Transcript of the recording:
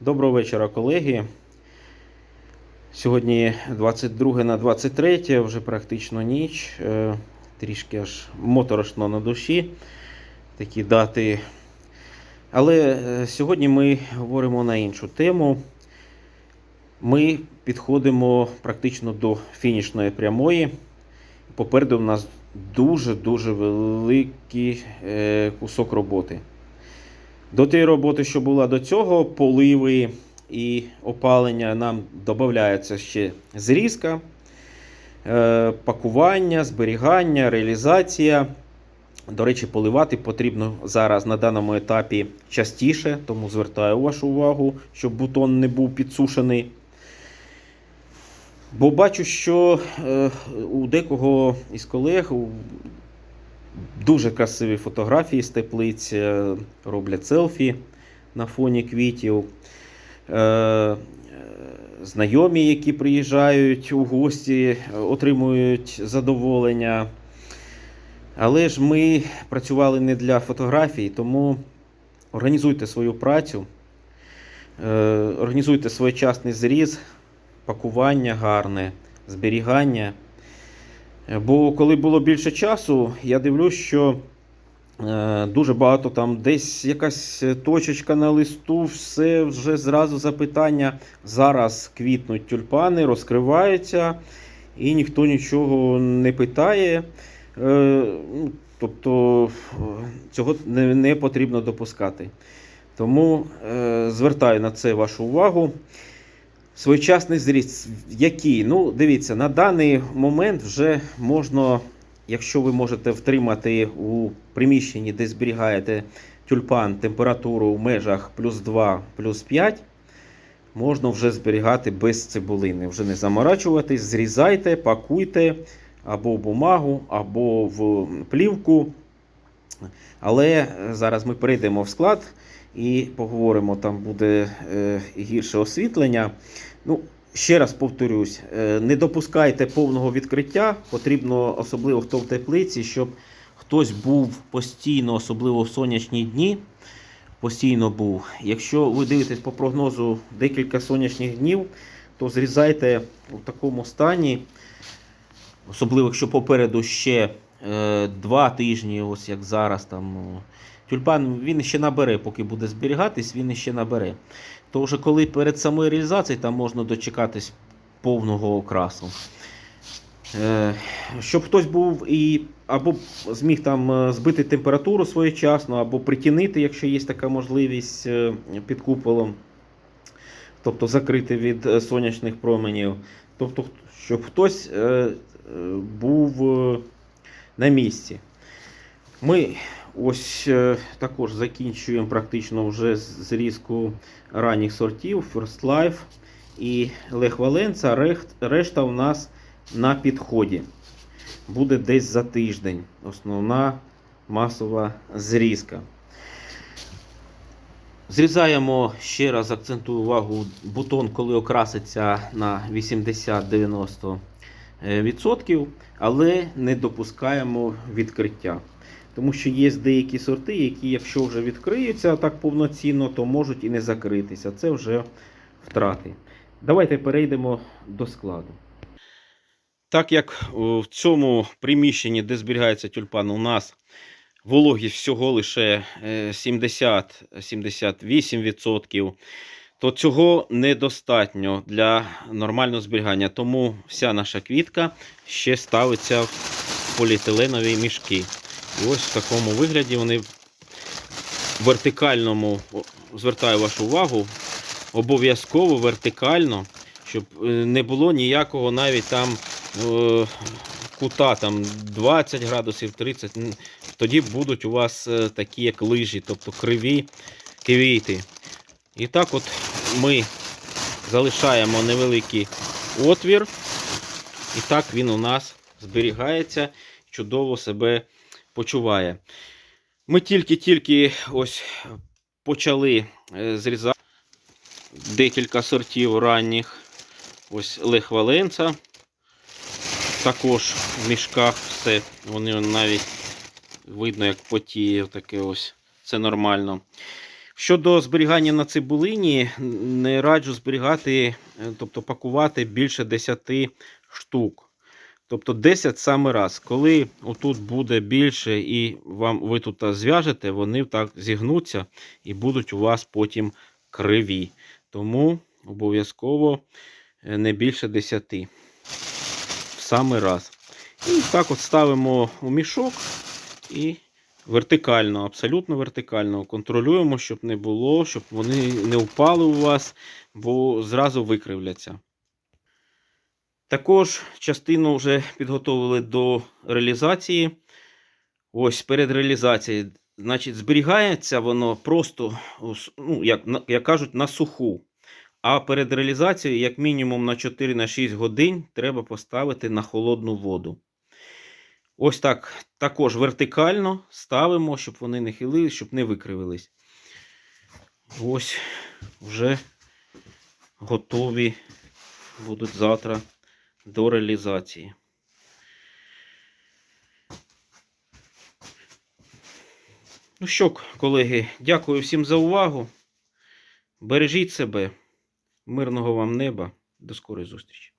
Доброго вечора, колеги. Сьогодні 22 на 23, вже практично ніч. Е, Трішки аж моторошно на душі такі дати. Але е, сьогодні ми говоримо на іншу тему. Ми підходимо практично до фінішної прямої. Попереду в нас дуже-дуже великий е, кусок роботи. До тієї роботи, що була до цього, поливи і опалення, нам додається ще зрізка, е, пакування, зберігання, реалізація. До речі, поливати потрібно зараз на даному етапі частіше, тому звертаю вашу увагу, щоб бутон не був підсушений. Бо бачу, що е, у декого із колег дуже красиві фотографії з теплиць, е, роблять селфі на фоні квітів. Е, е, Знайомі, які приїжджають у гості, отримують задоволення. Але ж ми працювали не для фотографій, тому організуйте свою працю, організуйте своєчасний зріз, пакування гарне, зберігання. Бо коли було більше часу, я дивлюсь, що е, дуже багато там десь якась точечка на листу, все вже зразу запитання. Зараз квітнуть тюльпани, розкриваються, і ніхто нічого не питає. Е, тобто цього не, не потрібно допускати. Тому е, звертаю на це вашу увагу. Своєчасний зріст, який? Ну, дивіться, на даний момент вже можна, якщо ви можете втримати у приміщенні, де зберігаєте тюльпан температуру в межах плюс 2, плюс 5, можна вже зберігати без цибулини. Вже не заморачуватись, зрізайте, пакуйте або в бумагу, або в плівку. Але зараз ми перейдемо в склад і поговоримо, там буде е, гірше освітлення. Ну, ще раз повторюсь, е, не допускайте повного відкриття. Потрібно, особливо хто в теплиці, щоб хтось був постійно, особливо в сонячні дні. Постійно був. Якщо ви дивитесь по прогнозу декілька сонячних днів, то зрізайте у такому стані, особливо якщо попереду ще е, два тижні, ось як зараз там. Тюльпан він ще набере, поки буде зберігатись, він ще набере. То вже коли перед самою реалізацією там можна дочекатись повного окрасу. Е, щоб хтось був і або зміг там е, збити температуру своєчасно, або притінити, якщо є така можливість е, під куполом, тобто закрити від е, сонячних променів. Тобто, щоб хтось е, е, був е, на місці. Ми ось е, також закінчуємо практично вже зрізку ранніх сортів First Life і Лех Валенца. Решта у нас на підході. Буде десь за тиждень. Основна масова зрізка. Зрізаємо ще раз акцентую увагу, бутон, коли окраситься на 80-90%, е, відсотків, але не допускаємо відкриття. Тому що є деякі сорти, які, якщо вже відкриються так повноцінно, то можуть і не закритися. Це вже втрати. Давайте перейдемо до складу. Так як в цьому приміщенні, де зберігається тюльпан, у нас вологість всього лише е, 70-78%, то цього недостатньо для нормального зберігання. Тому вся наша квітка ще ставиться в поліетиленові мішки. І ось в такому вигляді вони в вертикальному, звертаю вашу увагу, обов'язково вертикально, щоб е, не було ніякого навіть там е, кута там 20 градусів, 30. Тоді будуть у вас е, такі як лижі, тобто криві квіти. І так от ми залишаємо невеликий отвір. І так він у нас зберігається, чудово себе почуває. Ми тільки-тільки почали е, зрізати декілька сортів ранніх. Ось лихваленца. Також в мішках все. Вони навіть видно, як потіє таке ось. Це нормально. Щодо зберігання на цибулині, не раджу зберігати, е, тобто пакувати більше 10 штук. Тобто 10 саме раз. Коли отут буде більше і вам ви тут зв'яжете, вони так зігнуться і будуть у вас потім криві. Тому обов'язково е, не більше 10 в самий раз. І так от ставимо у мішок і вертикально, абсолютно вертикально контролюємо, щоб не було, щоб вони не впали у вас, бо зразу викривляться. Також частину вже підготовили до реалізації. Ось перед реалізацією. Значить, зберігається воно просто, ну, як, як кажуть, на суху. А перед реалізацією, як мінімум на 4-6 годин, треба поставити на холодну воду. Ось так також вертикально ставимо, щоб вони не хилились, щоб не викривились. Ось вже готові будуть завтра до реалізації. Ну що, колеги, дякую всім за увагу. Бережіть себе. Мирного вам неба. До скорої зустрічі.